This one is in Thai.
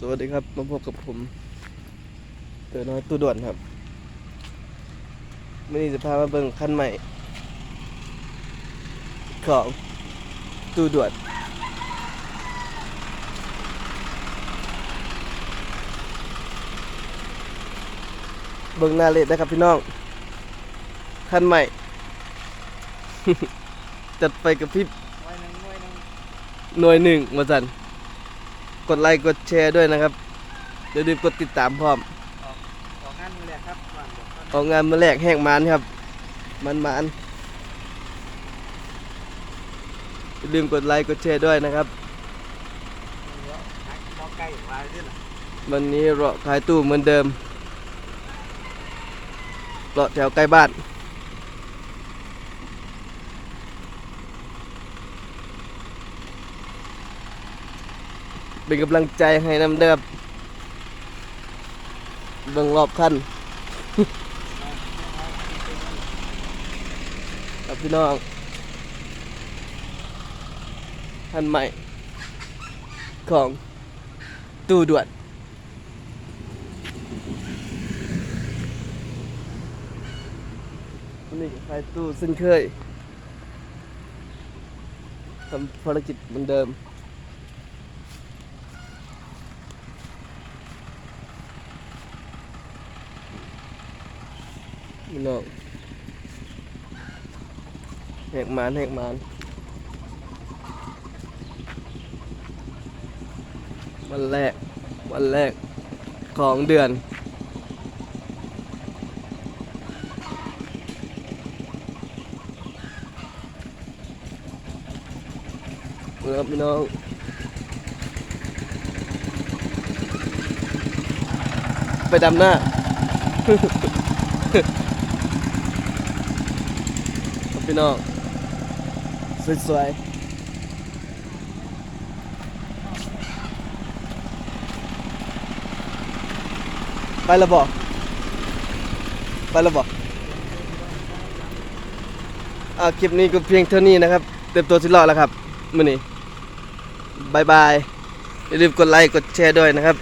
สวัสดีครับ มาพบกับผมเต๋อน้อยตู้ด่วนครับวันนี้จะพามาเบิ่งคันใหม่ ของตู้ด่วนเบิ่งหน้าเลดนะครับพี่น้อง คันใหม่ จัดไปกับพี่หน่วยหนึ่งมาสัน กดไลค์กดแชร์ด้วยนะครับเดี๋ยวรีบกดติดตามพร้อมออกงานมือแรกครับก่อนเดี๋ยวก่อนออกงานมาแรกแหกมันครับ มันมันอย่าลืมกดไลค์กดแชร์ด้วยนะครับเดี๋ยวหาหมอไก่ไว้ด้วยล่ะวันนี้เราขายตู้เหมือนเดิมเราแถวใกล้บ้าน เป็นกำลังใจให้น้ำเดิมเบิ่งรอบคันครับพี่น้องท่านใหม่ ของตู้ด่วนนนี้ขายตู้ซึ่งเคยทำภารกิจเหมือนเดิม พี่น้องแหกมานแหกมานวันแรก วันแรกของเดือนครับพี่น้องไปดำหน้า พี่น้องสวยๆไปละบ่ไปละบ่อ่าคลิปนี้ก็เพียงเท่านี้นะครับ เต็มตัวสิรอดแล้วครับมื้อนี้บายบายอย่าลืมกดไลค์กดแชร์ด้วยนะครับ